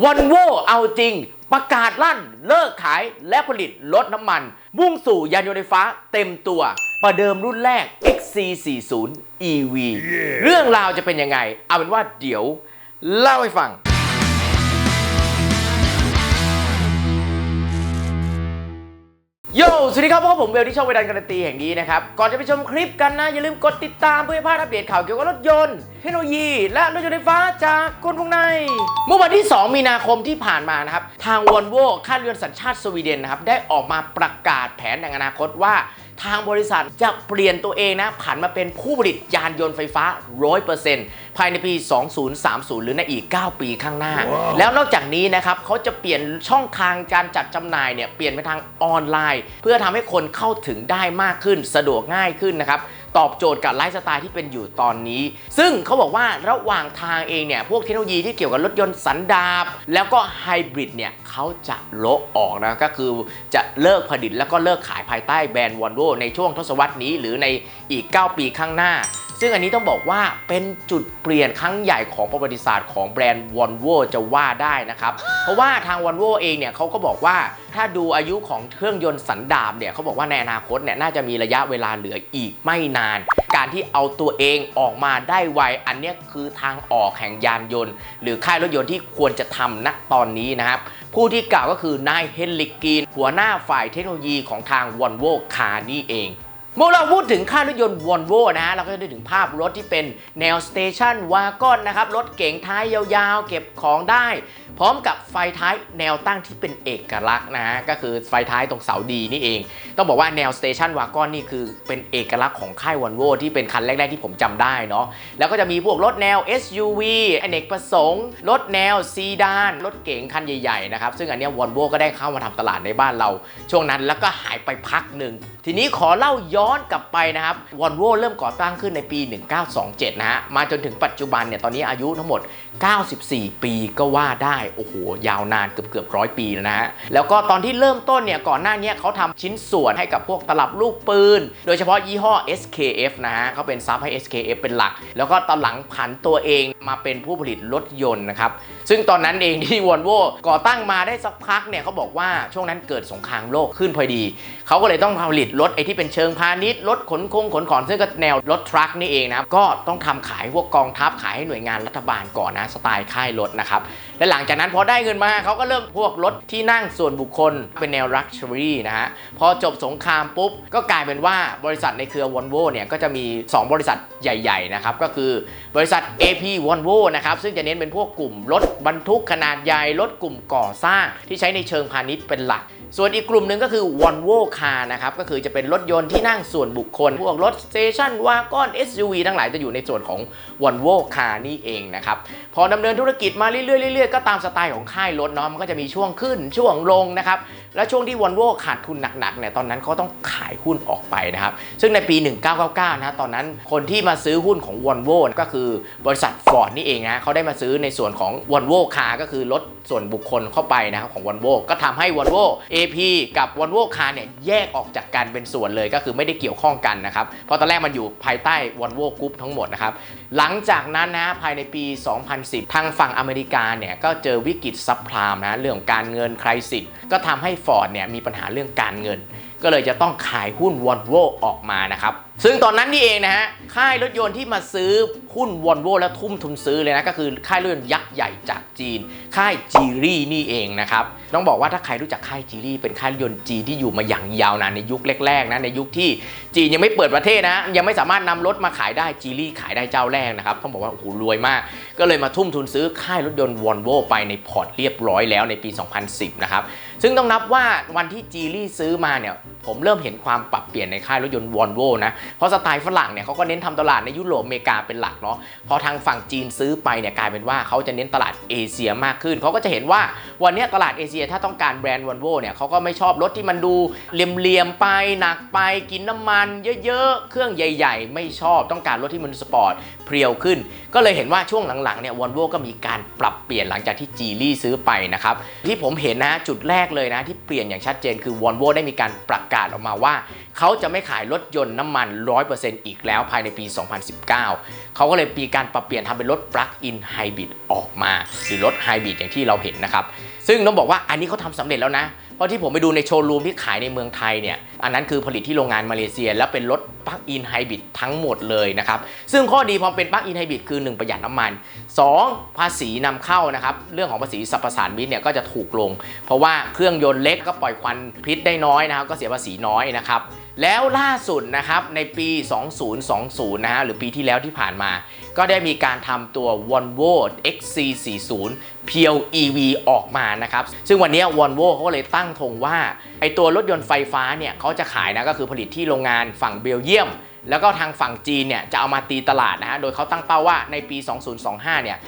วอนโวเอาจริง ประกาศลั่น เลิกขายและผลิตรถน้ำมัน มุ่งสู่ยานยนต์ไฟฟ้าเต็มตัว ประเดิมรุ่นแรก XC40 EV เรื่องราวจะเป็นยังไง เอาเป็นว่าเดี๋ยว เล่าให้ฟัง โยสวัสดีครับพบกบผมเวลที่ช่องเวดันการันตีแห่งนี้นะครับ ก่อนจะไปชมคลิปกันนะ อย่าลืมกดติดตามเพื่อไม่พลาดอัปเดตข่าวเกี่ยวกับรถยนต์ เทคโนโลยี และรถยนต์ไฟฟ้าจากคนวงใน เมื่อวันที่ 2 มีนาคมที่ผ่านมานะครับ ทางวอลโว่ค่ายเรือนสัญชาติสวีเดนนะครับ ได้ออกมาประกาศแผนในอนาคตว่า ทางบริษัทจะเปลี่ยนตัวเองนะ ผันมาเป็นผู้ผลิตยานยนต์ไฟฟ้า 100%ภายในปี 2030 หรือในอีก 9 ปีข้างหน้าแล้วนอกจากนี้นะครับเขาจะเปลี่ยนช่องทางการจัดจำหน่ายเนี่ยเปลี่ยนไปทางออนไลน์ เพื่อทำให้คนเข้าถึงได้มากขึ้นสะดวกง่ายขึ้นนะครับ ตอบโจทย์กับไลฟ์สไตล์ที่เป็นอยู่ตอนนี้ ซึ่งเขาบอกว่าระหว่างทางเองเนี่ยพวกเทคโนโลยีที่เกี่ยวกับรถยนต์สันดาปแล้วก็ไฮบริดเนี่ยเขาจะโละออกนะก็คือจะเลิกผลิตแล้วก็เลิกขายภายใต้แบรนด์วอลโวในช่วงทศวรรษนี้หรือในอีก 9 ปีข้างหน้า ซึ่งอันนี้ต้องบอกว่าเป็นจุดเปลี่ยนครั้งใหญ่ของประวัติศาสตร์ของแบรนด์วอลโวจะว่าได้นะครับ เพราะว่าทางวอลโวเองเนี่ยเขาก็บอกว่าถ้าดูอายุของเครื่องยนต์สันดาปเนี่ยเขาบอกว่าในอนาคตเนี่ยน่าจะมีระยะเวลาเหลืออีกไม่นาน การที่เอาตัวเองออกมาได้ไว อันนี้คือทางออกแห่งยานยนต์ หรือค่ายรถยนต์ที่ควรจะทำณตอนนี้นะครับ ผู้ที่กล่าวก็คือนายเฮนริกกีนหัวหน้าฝ่ายเทคโนโลยีของทางวอลโวคาร์นี่เอง เมื่อเราพูดถึงค่ายรถยนต์วอลโวนะฮะเราก็จะได้ถึงภาพรถที่เป็นแนวสเตชันวากอนนะครับ รถเก๋งท้ายยาวๆ เก็บของได้ พร้อมกับไฟท้ายแนวตั้งที่เป็นเอกลักษณ์นะฮะก็คือไฟท้ายตรงเสาดีนี่เอง ต้องบอกว่าแนวสเตชันวากอนนี่คือเป็นเอกลักษณ์ของค่ายวอลโวที่เป็นคันแรกๆ ที่ผมจำได้เนาะแล้วก็จะมีพวกรถแนว SUV อเนกประสงค์ รถแนวซีดาน รถเก๋งคันใหญ่ๆนะครับซึ่งอันนี้วอลโวก็ได้เข้ามาทำตลาดในบ้านเรา ช่วงนั้นแล้วก็หายไปพักหนึ่งทีนี้ขอเล่าย้อน้อนกลับไปนะครับวอลโวเริ่มก่อตั้งขึ้นในปี 1927 นะฮะ มาจนถึงปัจจุบันเนี่ย ตอนนี้อายุทั้งหมด 94 ปีก็ว่าได้ โอ้โห ยาวนานเกือบเกือบร้อยปีแล้วนะฮะ แล้วก็ตอนที่เริ่มต้นเนี่ย ก่อนหน้านี้เขาทำชิ้นส่วนให้กับพวกตลับลูกปืน โดยเฉพาะยี่ห้อ SKF นะฮะเขาเป็นซับให้ SKF เป็นหลัก แล้วก็ตอนหลังผันตัวเองมาเป็นผู้ผลิตรถยนต์นะครับ ซึ่งตอนนั้นเองที่วอลโวก่อตั้งมาได้สักพักเนี่ยเขาบอกว่าช่วงนั้นเกิดสงครามโลกขึ้นพอดี เขาก็เลยต้องผลิตรถไอที่เป็นเชิงพาณิชย์รถขนคงขนของซึ่งก็แนวรถทรัคนี่เองนะครับก็ต้องทำขายพวกกองทัพขายให้หน่วยงานรัฐบาลก่อนนะสไตล์ค่ายรถนะครับและหลังจากนั้นพอได้เงินมาเขาก็เริ่มพวกรถที่นั่งส่วนบุคคลเป็นแนว Luxury นะฮะพอจบสงครามปุ๊บ ก็กลายเป็นว่าบริษัทในเครือ Volvo เนี่ยก็จะมี 2 บริษัทใหญ่ๆนะครับก็คือบริษัท AP Volvo นะครับซึ่งจะเน้นเป็นพวกกลุ่มรถบรรทุกขนาดใหญ่รถกลุ่มก่อสร้างที่ใช้ในเชิงพาณิชย์เป็นหลัก ส่วนอีกกลุ่มหนึ่งก็คือ Volvo Car นะครับก็คือจะเป็นรถยนต์ที่นั่งส่วนบุคคล พวกรถสเตชันวากอน SUV ทั้งหลายจะอยู่ในส่วนของ Volvo Car นี่เองนะครับพอดำเนินธุรกิจมาเรื่อยๆเรื่อยๆก็ตามสไตล์ของค่ายรถเนาะมันก็จะมีช่วงขึ้นช่วงลงนะครับและช่วงที่ Volvo ขาดทุนหนักๆเนี่ยตอนนั้นเขาต้องขายหุ้นออกไปนะครับซึ่งในปี 1999 นะตอนนั้นคนที่มาซื้อหุ้นของ Volvo ก็คือบริษัท Ford นี่เองนะเขาได้มาซื้อในส่วนของ Volvo Car ก็คือรถส่วนบุคคลเข้าไปนะครับของ Volvo ก็ทำให้ Volvo AP กับ Volvo Car เนี่ยแยกออกจากกันเป็นส่วนเลยก็คือไม่ได้เกี่ยวข้องกันนะครับ เพราะตอนแรกมันอยู่ภายใต้ Volvo Group ทั้งหมดนะครับ หลังจากนั้นนะภายในปี 2010 ทางฝั่งอเมริกาเนี่ยก็เจอวิกฤตซับพลามนะเรื่องของการเงินใครสิทธิ์ก็ทำให้ Ford เนี่ยมีปัญหาเรื่องการเงิน ก็เลยจะต้องขายหุ้น Volvo ออกมานะครับ ซึ่งตอนนั้นนี่เองนะฮะ ค่ายรถยนต์ที่มาซื้อหุ้น Volvo แล้วทุ่มทุนซื้อเลยนะ ก็คือค่ายรถยนต์ยักษ์ใหญ่จากจีน ค่ายจีรี่นี่เองนะครับ ต้องบอกว่าถ้าใครรู้จักค่ายจีรี่เป็นค่ายรถยนต์จีนที่อยู่มาอย่างยาวนานในยุคแรกๆนะในยุคที่จีนยังไม่เปิดประเทศนะ ยังไม่สามารถนำรถมาขายได้จีรี่ขายได้เจ้าแรกนะครับต้องบอกว่าโอ้โหรวยมาก ก็เลยมาทุ่มทุนซื้อค่ายรถยนต์ Volvo ไปในพอร์ตเรียบร้อยแล้วในปี 2010 นะครับ ซึ่งต้องนับว่าวันที่จีรี่ซื้อมาเนี่ยผมเริ่มเห็นความปรับเปลี่ยนในค่ายรถยนต์วอลโวนะ เพราะสไตล์ฝรั่งเนี่ยเขาก็เน้นทำตลาดในยุโรปอเมริกาเป็นหลักเนาะ พอทางฝั่งจีนซื้อไปเนี่ยกลายเป็นว่าเขาจะเน้นตลาดเอเชียมากขึ้น เขาก็จะเห็นว่าวันนี้ตลาดเอเชียถ้าต้องการแบรนด์วอลโวเนี่ยเขาก็ไม่ชอบรถที่มันดูเหลี่ยมๆไปหนักไปกินน้ำมันเยอะๆ เครื่องใหญ่ๆ ไม่ชอบต้องการรถที่มันสปอร์ตเพรียวขึ้น ก็เลยเห็นว่าช่วงหลังๆเนี่ยวอลโวก็มีการปรับเปลี่ยนหลังจากที่จีรี่ซื้อไปนะครับที่ผมเห็นนะจุดแรกเลยนะที่เปลี่ยนอย่างชัดเจนคือวอลโวได้มีการประกาศออกมาว่าเขาจะไม่ขายรถยนต์น้ำมัน 100%อีกแล้วภายในปี 2019 เขาก็เลยมีการปรับเปลี่ยนทำเป็นรถ plug-in hybrid ออกมา หรือรถไฮบริดอย่างที่เราเห็นนะครับ ซึ่งต้องบอกว่าอันนี้เขาทำสำเร็จแล้วนะ เพราะที่ผมไปดูในโชว์รูมที่ขายในเมืองไทยเนี่ย อันนั้นคือผลิตที่โรงงานมาเลเซีย แล้วเป็นรถปลั๊กอินไฮบริดทั้งหมดเลยนะครับ ซึ่งข้อดีพอเป็นปลั๊กอินไฮบริดคือ 1 ประหยัดน้ำมัน 2 ภาษีนำเข้านะครับ เรื่องของภาษีสรรพสานมิตเนี่ยก็จะถูกลง เพราะว่าเครื่องยนต์เล็กก็ปล่อยควันพิษได้น้อยนะครับ ก็เสียภาษีน้อยนะครับ แล้วล่าสุดนะครับในปี 2020 นะฮะหรือปีที่แล้วที่ผ่านมา ก็ได้มีการทำตัว Volvo XC40 Pure EV ออกมานะครับ ซึ่งวันนี้ Volvo เขาก็เลยตั้งธงว่า ไอตัวรถยนต์ไฟฟ้าเนี่ยเขาจะขายนะก็คือผลิตที่โรงงานฝั่งเบลเยียมแล้วก็ทางฝั่งจีนเนี่ยจะเอามาตีตลาดนะฮะ โดยเขาตั้งเป้าว่าในปี 2025 เนี่ย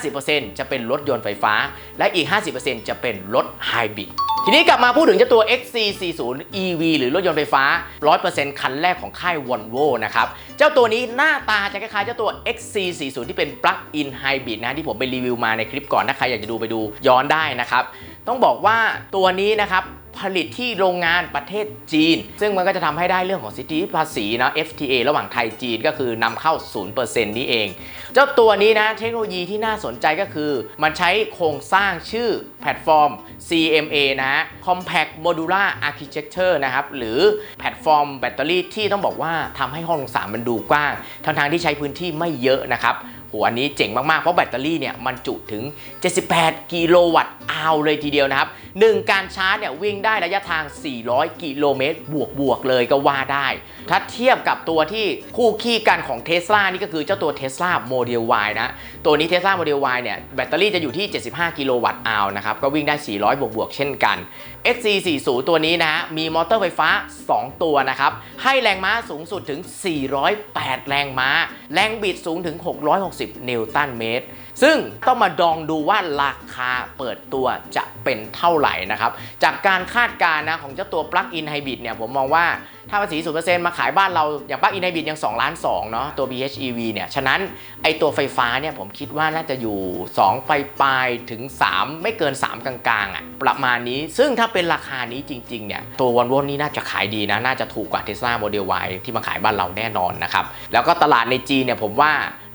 50%จะเป็นรถยนต์ไฟฟ้า และอีก 50%จะเป็นรถไฮบริด ทีนี้กลับมาพูดถึงเจ้าตัว XC40 EV หรือรถยนต์ไฟฟ้า 100%คันแรกของค่าย Volvo นะครับ เจ้าตัวนี้หน้าตาจะคล้ายๆเจ้าตัว XC40 ที่เป็น Plug-in Hybrid นะที่ผมไปรีวิวมาในคลิปก่อน ถ้าใครอยากจะดูไปดูย้อนได้นะครับ ต้องบอกว่าตัวนี้นะครับ ผลิตที่โรงงานประเทศจีน ซึ่งมันก็จะทำให้ได้เรื่องของสิทธิภาษีนะ FTA ระหว่างไทยจีนก็คือนำเข้า 0%นี้เอง เจ้าตัวนี้นะเทคโนโลยีที่น่าสนใจก็คือ มันใช้โครงสร้างชื่อแพลตฟอร์ม CMA นะฮะ Compact Modular Architecture นะครับ หรือแพลตฟอร์มแบตเตอรี่ที่ต้องบอกว่าทำให้ห้องโดยสารมันดูกว้าง ทั้งๆที่ใช้พื้นที่ไม่เยอะนะครับโหอันนี้เจ๋งมาก ๆ เพราะแบตเตอรี่เนี่ยมันจุถึง 78 กิโลวัตต์อาวเลยทีเดียวนะครับ หนึ่งการชาร์จเนี่ยวิ่งได้ระยะทาง 400 กิโลเมตรบวกบวกเลยก็ว่าได้ ถ้าเทียบกับตัวที่คู่ขี้กันของ Tesla นี่ก็คือเจ้าตัว Tesla Model Y นะ ตัวนี้ Tesla Model Y เนี่ยแบตเตอรี่จะอยู่ที่ 75 กิโลวัตต์อาวนะครับ ก็วิ่งได้ 400 บวกบวกเช่นกัน XC40 ตัวนี้นะฮะมีมอเตอร์ไฟฟ้า 2 ตัวนะครับ ให้แรงม้าสูงสุดถึง 408 แรงม้า แรงบิดสูงถึง 660 นิวตันเมตร ซึ่งต้องมาดองดูว่าราคาเปิดตัวจะเป็นเท่าไหร่นะครับ จากการคาดการณ์นะของเจ้าตัว Plug-in Hybrid เนี่ยผมมองว่า ถ้าภาษี0%มาขายบ้านเราอย่าง Plug-in Hybrid ยัง2ล้าน2เนาะตัว BHEV เนี่ยฉะนั้นไอตัวไฟฟ้าเนี่ยผมคิดว่าน่าจะอยู่2ปลายปลายถึง 3 ไม่เกิน 3 กลางๆอะประมาณนี้ซึ่งถ้าเป็นราคานี้จริงๆเนี่ยตัว Volvo นี่น่าจะขายดีนะน่าจะถูกกว่า Tesla Model Y ที่มาขายบ้านเราแน่นอนนะครับแล้วก็ตลาดในจีนเนี่ยผมว่า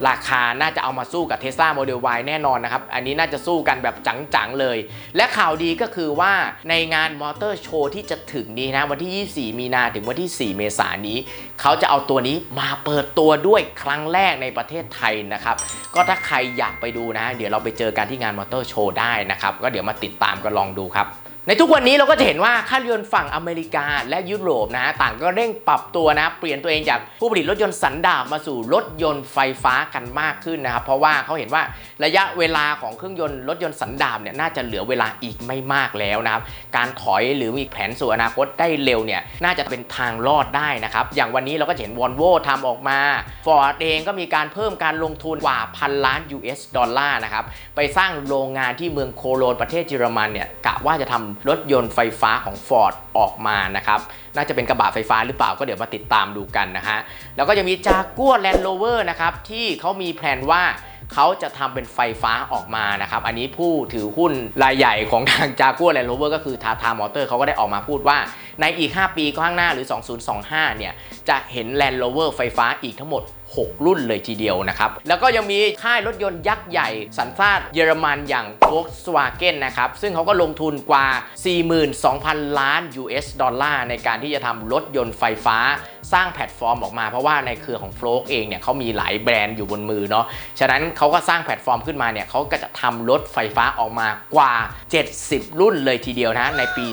ราคาน่าจะเอามาสู้กับ Tesla Model Y แน่นอนนะครับอันนี้น่าจะสู้กันแบบจังๆเลย และข่าวดีก็คือว่าในงานมอเตอร์โชว์ที่จะถึงนี้นะวันที่ 24 มีนาถึงวันที่4 เมษายนนี้ เขาจะเอาตัวนี้มาเปิดตัวด้วยครั้งแรกในประเทศไทยนะครับ ก็ถ้าใครอยากไปดูนะ เดี๋ยวเราไปเจอกันที่งานมอเตอร์โชว์ได้นะครับ ก็เดี๋ยวมาติดตามกันลองดูครับ ในทุกวันนี้เราก็จะเห็นว่าค่ายรถยนต์ฝั่งอเมริกาและยุโรปนะฮะต่างก็เร่งปรับตัวนะเปลี่ยนตัวเองจากผู้ผลิตรถยนต์สันดาปมาสู่รถยนต์ไฟฟ้ากันมากขึ้นนะครับเพราะว่าเขาเห็นว่าระยะเวลาของเครื่องยนต์รถยนต์สันดาปเนี่ยน่าจะเหลือเวลาอีกไม่มากแล้วนะครับการถอยหรือมีแผนสู่อนาคตได้เร็วเนี่ยน่าจะเป็นทางรอดได้นะครับอย่างวันนี้เราก็จะเห็นวอลโวทำออกมา Ford เองก็มีการเพิ่มการลงทุนกว่าพันล้าน US ดอลลาร์นะครับไปสร้างโรงงานที่เมืองโคโลนประเทศเยอรมันเนี่ยกะว่าจะทำรถยนต์ไฟฟ้าของ Ford ออกมานะครับ น่าจะเป็นกระบะไฟฟ้าหรือเปล่าก็เดี๋ยวมาติดตามดูกันนะฮะ แล้วก็จะมีจากัวแลนด์โรเวอร์นะครับ ที่เขามีแผนว่าเขาจะทำเป็นไฟฟ้าออกมานะครับ อันนี้ผู้ถือหุ้นรายใหญ่ของทางจากัวแลนด์โรเวอร์ก็คือทาทามอเตอร์เขาก็ได้ออกมาพูดว่า ในอีก 5 ปีข้างหน้าหรือ 2025 เนี่ย จะเห็น Land Rover ไฟฟ้าอีกทั้งหมด 6 รุ่นเลยทีเดียวนะครับ แล้วก็ยังมีค่ายรถยนต์ยักษ์ใหญ่ สัญชาติเยอรมันอย่าง Volkswagen นะครับ ซึ่งเขาก็ลงทุนกว่า 42,000 ล้าน US ดอลลาร์ในการที่จะทำรถยนต์ไฟฟ้า สร้างแพลตฟอร์มออกมา เพราะว่าในเครือของ f l o เองเนี่ยเขามีหลายแบรนด์อยู่บนมือเนาะฉะนั้นเขาก็สร้างแพลตฟอร์มขึ้นมาเนี่ยเขาก็จะทำรถไฟฟ้าออกมากว่า 70 รุ่นเลยทีเดียวนะในปี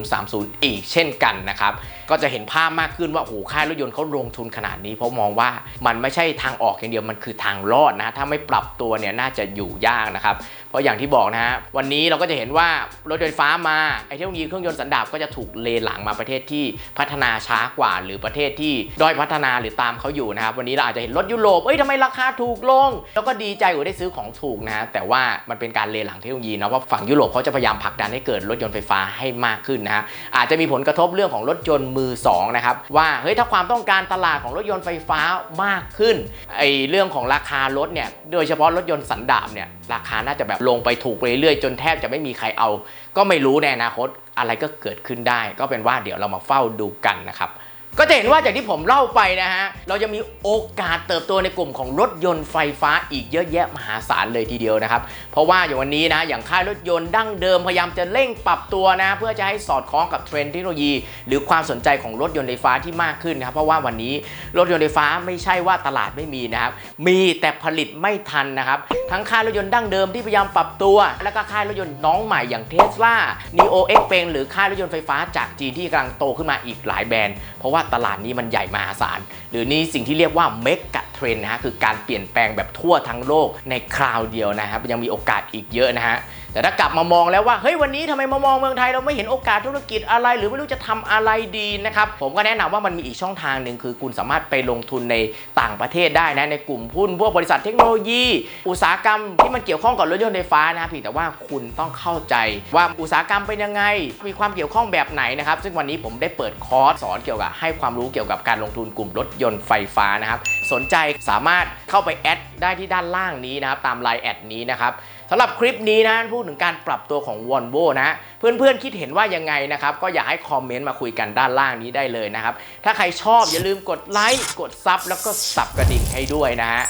2030 อีกเช่นกันนะครับก็จะเห็นภาพมากขึ้นว่าโอ้โหค่ายรถยนต์เขาลงทุนขนาดนี้ เพราะมองว่ามันไม่ใช่ทางออกอย่างเดียวมันคือทางรอดนะถ้าไม่ปรับตัวเนี่ยน่าจะอยู่ยากนะครับ เพราะอย่างที่บอกนะฮะวันนี้เราก็จะเห็นว่ารถยนต์ไฟฟ้ามาไอเทคโนโลยีเครื่องยนต์สันดาปก็จะถูกเลนหลังมาประเทศที่พัฒนาช้ากว่า หรือประเทศที่ด้อยพัฒนาหรือตามเขาอยู่นะครับวันนี้เราอาจจะเห็นรถยุโรปเอ้ยทำไมราคาถูกลง แล้วก็ดีใจว่าได้ซื้อของถูกนะฮะแต่ว่ามันเป็นการเลนหลังเทคโนโลยีเนาะว่าฝั่งยุโรปเขาจะพยายามผลักดันให้เกิดรถยนต์ไฟฟ้าให้มากขึ้นนะฮะอาจจะมีผลกระทบเรื่องของรถยนต์มือสองนะครับว่าเฮ้ยถ้าความต้องการตลาดของรถยนต์ไฟฟ้ามากขึ้นไอเรื่องของราคารถเนี่ยโดยเฉพาะรถยนต์สันดาปเนี่ยราคาน่าจะแบบลงไปถูกไปเรื่อยๆจนแทบจะไม่มีใครเอา ก็ไม่รู้ในอนาคตอะไรก็เกิดขึ้นได้ ก็เป็นว่าเดี๋ยวเรามาเฝ้าดูกันนะครับ ก็จะเห็นว่าจากที่ผมเล่าไปนะฮะ เราจะมีโอกาสเติบโตในกลุ่มของรถยนต์ไฟฟ้าอีกเยอะแยะมหาศาลเลยทีเดียวนะครับ เพราะว่าอย่างวันนี้นะ อย่างค่ายรถยนต์ดั้งเดิมพยายามจะเร่งปรับตัวนะ เพื่อจะให้สอดคล้องกับเทรนด์เทคโนโลยี หรือความสนใจของรถยนต์ไฟฟ้าที่มากขึ้นนะครับ เพราะว่าวันนี้รถยนต์ไฟฟ้าไม่ใช่ว่าตลาดไม่มีนะครับ มีแต่ผลิตไม่ทันนะครับ ทั้งค่ายรถยนต์ดั้งเดิมที่พยายามปรับตัว แล้วก็ค่ายรถยนต์น้องใหม่อย่างเทสลา Neo X เป็นหรือค่ายรถยนต์ไฟฟ้าจากจีนที่กำลังโตขึ้นมาอีกหลายแบรนด์ เพราะว่าตลาดนี้มันใหญ่มหาศาล หรือนี่สิ่งที่เรียกว่าเมกะเทรนนะฮะคือการเปลี่ยนแปลงแบบทั่วทั้งโลกในคราวเดียวนะครับ ยังมีโอกาสอีกเยอะนะฮะ แต่ถ้ากลับมามองแล้วว่าเฮ้ยวันนี้ทำไมมามองเมืองไทยเราไม่เห็นโอกาสธุรกิจอะไร หรือไม่รู้จะทำอะไรดีนะครับผมก็แนะนำว่ามันมีอีกช่องทางหนึ่งคือคุณสามารถไปลงทุนในต่างประเทศได้นะในกลุ่มหุ้นพวกบริษัทเทคโนโลยี อุตสาหกรรมที่มันเกี่ยวข้องกับรถยนต์ไฟฟ้านะเพียงแต่ว่าคุณต้องเข้าใจว่าอุตสาหกรรมเป็นยังไง มีความเกี่ยวข้องแบบไหนนะครับซึ่งวันนี้ผมได้เปิดคอร์สสอนเกี่ยวกับให้ความรู้เกี่ยวกับการลงทุนกลุ่มรถยนต์ไฟฟ้านะครับสนใจสามารถเข้าไปแอดได้ที่ด้านล่างนี้นะครับตามไลน์แอดนี้นะครับสำหรับคลิปนี้นะพูดถึงการปรับตัวของ v o l v o นะเพื่อนๆคิดเห็นว่ายังไงนะครับก็อยากให้คอมเมนต์มาคุยกันด้านล่างนี้ได้เลยนะครับ ถ้าใครชอบอย่าลืมกดไลค์กดซับแล้วก็สับกระดิ่งให้ด้วยนะฮะ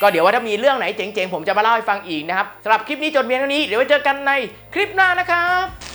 ก็เดี๋ยวว่าถ้ามีเรื่องไหนเจ๋งๆ ผมจะมาเล่าให้ฟังอีกนะครับสำหรับคลิปนี้จบเพียงเท่านี้เดี๋ยวไว้เจอกันในคลิปหน้านะครับ